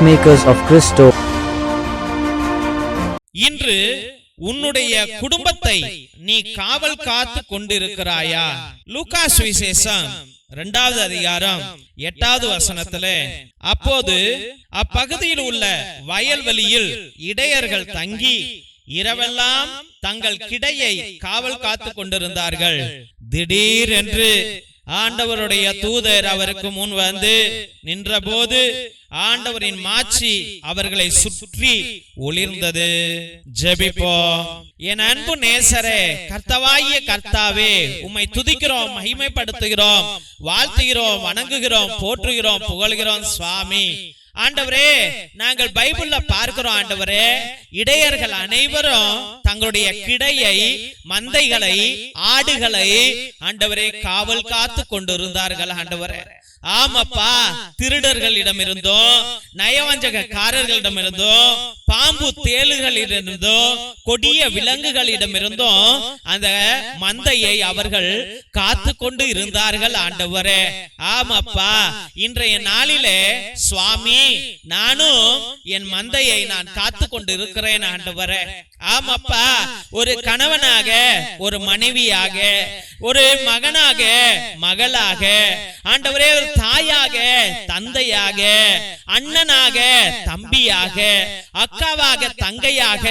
peacemakers of Christo. இன்று உன்னுடைய குடும்பத்தை நீ காவல் காத்து கொண்டிருக்கிறாயா லூக்கா சுவிசேஷம் இரண்டாவது அதிகாரம் எட்டாவது வசனத்துல அப்போது அப்பகுதியில் உள்ள வயல்வெளியில் இடையர்கள் தங்கி இரவெல்லாம் தங்கள் கிடையை காவல் காத்து கொண்டிருந்தார்கள் திடீரென்று ஆண்டவருடைய தூதர் அவருக்கு முன் வந்து நின்றபோது ஆண்டவரின் மாட்சி அவர்களை சுற்றி ஒளிர்ந்தது. ஜெபிப்போம். என் அன்பு நேசரே கர்த்தவாகிய கர்த்தாவே உம்மை துதிக்கிறோம் மகிமைப்படுத்துகிறோம் வாழ்த்துகிறோம் வணங்குகிறோம் போற்றுகிறோம் புகழ்கிறோம் சுவாமி. ஆண்டவரே நாங்கள் பைபிள்ல பார்க்கிறோம் ஆண்டவரே. இடையர்கள் அனைவரும் தங்களுடைய கிடையை மந்தைகளை ஆடுகளை ஆண்டவரே காவல் காத்து கொண்டிருந்தார்கள் ஆண்டவரே. ஆமாப்பா திருடர்களிடம் இருந்தோ நயவஞ்சகக்காரர்களிடம் இருந்தோ பாம்பு தேளுகளிலிருந்தோ கொடிய விலங்குகளிடமிருந்தோ அந்த மந்தையை அவர்கள் காத்து கொண்டு இருந்தார்கள் ஆண்டவரே. ஆமாப்பா இன்றைய நாளிலே சுவாமி நானும் என் மந்தையை நான் காத்து கொண்டு இருக்கிறேன் ஆண்டவரே. ஆமாப்பா ஒரு கணவனாக ஒரு மனைவியாக ஒரு மகனாக மகளாக ஆண்டவரே ஒரு தாயாக தந்தையாக அண்ணனாக தம்பியாக அக்காவாக தங்கையாக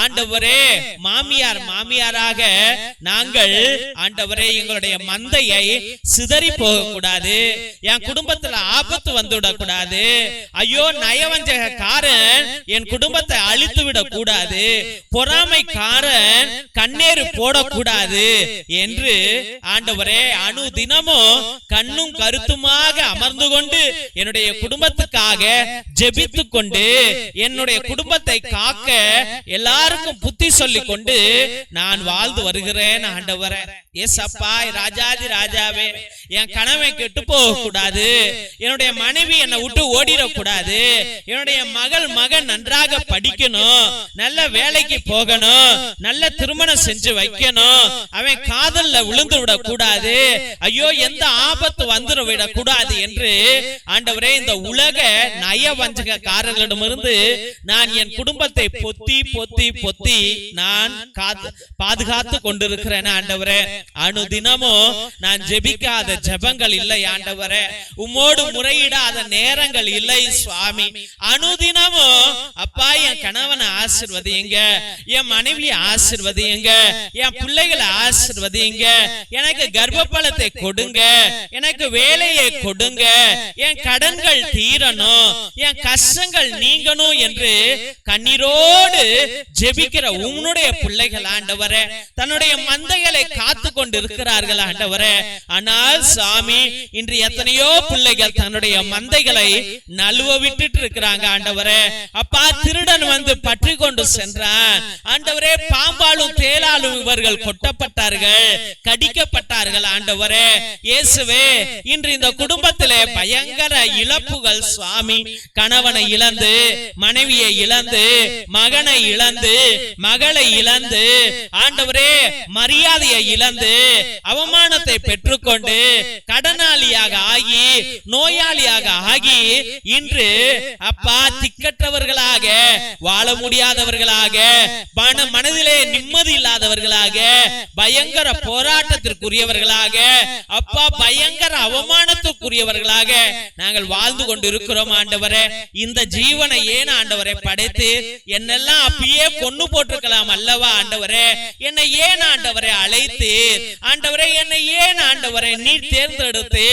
ஆண்டவரே மாமியார் மாமியாராக நாங்கள் ஆண்டவரே எங்களுடைய மந்தையை சிதறி போக கூடாது என் குடும்பத்துல ஆபத்து வந்துவிடக் கூடாது ஐயோ நயவஞ்சகக்காரன் என் குடும்பத்தை அழித்து விடக் கூடாது பொறாமைக்காரன் கண்ணேறு போடக்கூடாது என்று ஆண்டவரே அணு தினமும் கண்ணும் கருத்துமாக அமர்ந்து கொண்டு என்னுடைய குடும்பத்துக்காக ஜெபித்து கொண்டு என்னுடைய குடும்பத்தை காக்க எல்லாருக்கும் புத்தி சொல்லி கொண்டு நான் வாழ்ந்து வருகிறேன் ஆண்டவரே. எஸ் அப்பா ராஜாதி ராஜாவே. என் கணவன் கெட்டு போக கூடாது என்னுடைய மனைவி என்னை விட்டு ஓடிடக்கூடாது. என்னுடைய மகள் மகன் நன்றாக படிக்கணும். நல்ல வேலைக்கு போகணும். நல்ல திருமணம் செஞ்சு வைக்கணும். அவன் காதல்ல விழுந்து விடக் கூடாது ஐயோ எந்த ஆபத்து வந்துட விடக் கூடாது என்று ஆண்டவரே இந்த உலக நய வஞ்சகக்காரர்களிடமிருந்து நான் என் குடும்பத்தை பொத்தி பொத்தி பொத்தி நான் காத்து பாதுகாத்து கொண்டிருக்கிறேன் ஆண்டவரே. அணு தினமும் நான் ஜெபிக்காத ஜெபங்கள் இல்லை ஆண்டவரே. உம்மோடு முறையிடாத நேரங்கள் இல்லை சுவாமி. அனுதினமும் அப்பா என் கணவனை ஆசிர்வதிங்க என் மனைவியை ஆசிர்வதிங்க என் பிள்ளைகளை ஆசிர்வதிங்க எனக்கு கர்ப்பப்பழத்தை கொடுங்க. எனக்கு வேலையை கொடுங்க. என் கடன்கள் தீரணும். என் கஷ்டங்கள் நீங்கணும் என்று கண்ணீரோடு ஜெபிக்கிற உன்னுடைய பிள்ளைகள் ஆண்டவரே தன்னுடைய மந்தைகளை காத்து கொண்டு இருக்கிறார்கள் ஆண்டவரே. ஆனால் சாமி இன்று எத்தனையோ பிள்ளைகள் தன்னுடைய மந்தைகளை நழுவ விட்டுட்டு இருக்கிறாங்க ஆண்டவரே. அப்பா திருடன் வந்து பற்றி கொண்டு சென்றான். ஆண்டவரே பாம்பாலும் தேளாலும் இவர்கள் கொட்டப்பட்டார்கள் கடிக்கப்பட்டார்கள் ஆண்டவரே. இயேசுவே இன்று இந்த குடும்பத்திலே பயங்கர இழப்புகள் சுவாமி. கணவனை இழந்து மனைவியை இழந்து மகனை இழந்து மகளை இழந்து ஆண்டவரே மரியாதையை இழந்து அவமானத்தை பெற்றுக்கொண்டு கடனாளியாக ஆகி நோயாளியாக ஆகி இன்று அப்பா திக்கற்றவர்களாக வாழ முடியாதவர்களாக பண மனதிலே நிம்மதி இல்லாதவர்களாக பயங்கர போராட்டத்திற்குரியவர்களாக அப்பா பயங்கர அவமானத்துக்குரியவர்களாக நாங்கள் வாழ்ந்து கொண்டிருக்கிறோம் ஆண்டவரே. இந்த ஜீவனை ஏன் ஆண்டவரை படைத்து என்னெல்லாம் அப்பயே கொண்டு போட்டிருக்கலாம் அல்லவா ஆண்டவரே? என்னை ஏன் ஆண்டவரை அழைத்து? ஆண்டவரே என்னை ஏன் ஆண்டவரை நீ தேர்ந்தெடுத்து?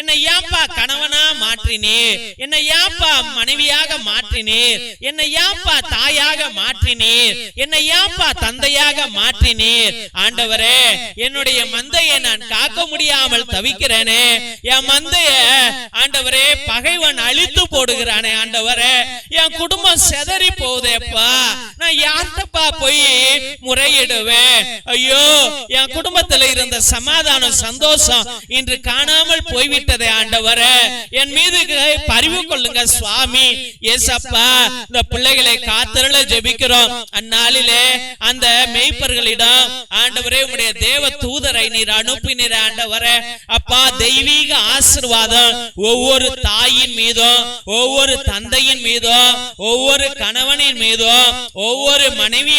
என்னை ஏன்பா கணவனா மாற்றினீர்? என்னை ஏன்பா மனைவியாக மாற்றினீர்? என்னை ஏன்பா தாயாக மாற்றினீர்? என்னை ஏன்பா தந்தையாக மாற்றினீர்? ஆண்டவரே என்னுடைய மந்தையை நான் காக்க முடியாமல் தவிக்கிறேனே. என் மந்தைய ஆண்டவரே பகைவன் அழித்து போடுகிறானே ஆண்டவரே. என் குடும்பம் செதறி போகுதேப்பா நான் யார்கிட்டப்பா போய் முறையிடுவேன். ஐயோ என் குடும்பத்துல இருந்த சமாதானம் சந்தோஷம் இன்று காணாமல் போய்விட்டதே ஆண்டவர. என் மீது பரிவு கொள்ளுங்க சுவாமி. ஏசப்பா இந்த பிள்ளைகளை காத்திரல ஜெபிக்கிறோம். அந்நாளிலே அந்த மெய்ப்பர்களிடம் ஆண்டவரே உடைய தேவ தூதரை நீர் அனுப்பினீர் ஆண்டவர. அப்பா தெய்வீக ஆசிர்வாதம் ஒவ்வொரு தாயின் மீதும் ஒவ்வொரு தந்தையின் மீதும் ஒவ்வொரு கணவனின் மீதும் ஒவ்வொரு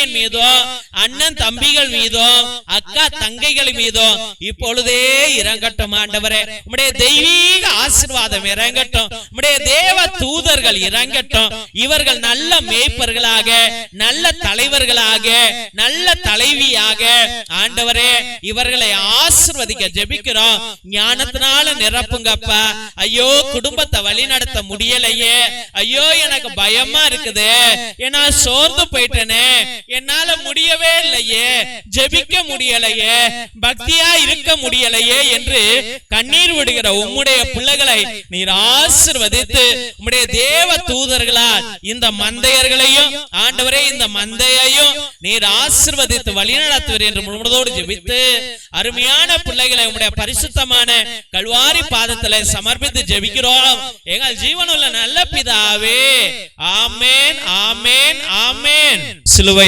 மனைவியின் மீதும் அண்ணன் தம்பிகள் மீதும் அக்கா தங்கைகள் மீதும் இப்பொழுதே இறங்கட்டும் ஆண்டவரே. உம்முடைய தெய்வீக ஆசீர்வாதம் இறங்கட்டும். உம்முடைய தேவ தூதர்கள் இறங்கட்டும். இவர்கள் நல்ல மேய்ப்பர்களாக நல்ல தலைவர்களாக நல்ல தலைவியாக ஆண்டவரே இவர்களை ஆசிர்வதிக்க ஜெபிக்கிறோம். ஞானத்தினால நிரப்புங்கப்பா ஐயோ குடும்பத்தை வழி நடத்த முடியலையே. ஐயோ எனக்கு பயமா இருக்குது. ஏன்னா சோர்ந்து போயிட்டேனே. என்னால முடியவே இல்லையே. ஜெபிக்க முடியலையே. பக்தியா இருக்க முடியலையே என்று கண்ணீர் விடுகிற உம்முடைய பிள்ளைகளை நீர் ஆசிர்வதித்து உம்முடைய தேவ தூதர்களால் இந்த மந்தையர்களையும் ஆண்டவரே இந்த மந்தையையும் நீர் ஆசிர்வதித்து வழிநடத்துவீர் என்று முழுவதோடு ஜெபித்து அருமையான பிள்ளைகளை உம்முடைய பரிசுத்தமான கல்வாரி பாதத்துல சமர்ப்பித்து ஜெபிக்கிறோம். எங்கள் ஜீவனுள்ள நல்ல பிதாவே. ஆமேன் ஆமேன் ஆமேன் சிலுவை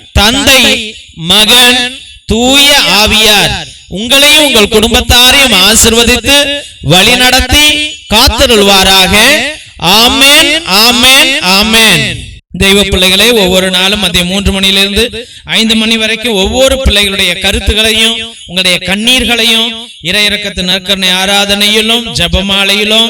தந்தை மகன் தூய ஆவியார். உங்களையும் உங்கள் குடும்பத்தாரையும் ஆசிர்வதித்து வழிநடத்தி காத்திருள்வாராக ஆமென் ஆமென் ஆமென் தெய்வ பிள்ளைகளே ஒவ்வொரு நாளும் மதியம் மூன்று மணியிலிருந்து ஐந்து மணி வரைக்கும் ஒவ்வொரு பிள்ளைகளுடைய கருத்துகளையும் உங்களுடைய கண்ணீர்களையும் இறையிறக்கத்து நற்கரணை ஆராதனையிலும் ஜபமாலையிலும்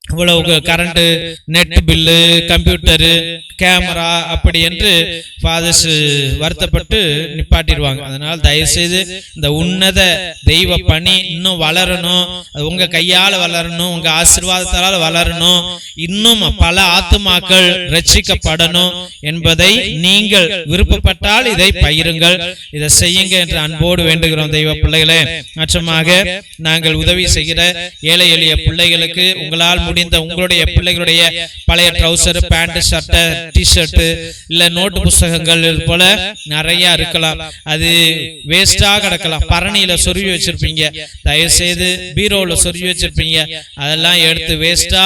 இவ்வளவு current net bill computer camera அப்படி என்று ஃபாதர்ஸ் வருத்தப்பட்டு நிப்பாட்டிடுவாங்க. அதனால் தயவு செய்து இந்த உன்னத தெய்வ பணி இன்னும் வளரணும். அது உங்க கையால வளரணும் உங்க ஆசீர்வாதத்தால வளரணும். இன்னும் பல ஆத்துமாக்கள் ரட்சிக்கப்படணும் என்பதை நீங்கள் விருப்பப்பட்டால் இதை பகிருங்கள். இதை செய்யுங்க என்று அன்போடு வேண்டுகிறோம் தெய்வ பிள்ளைகளே. மற்றமாக நாங்கள் உதவி செய்கிற ஏழை எளிய பிள்ளைகளுக்கு உங்களால் முடிந்த உங்களுடைய பிள்ளைகளுடைய பழைய ட்ரௌசர் பேண்ட் சட்டை டிஷர்ட் இல்ல நோட்டு புஸ்தகங்கள் போல நிறைய இருக்கலாம். அது வேஸ்டா கிடக்கலாம். பரணியில சொருவி வச்சிருப்பீங்க. தயவு செய்து பீரோல சொருவி வச்சிருப்பீங்க. அதெல்லாம் எடுத்து வேஸ்டா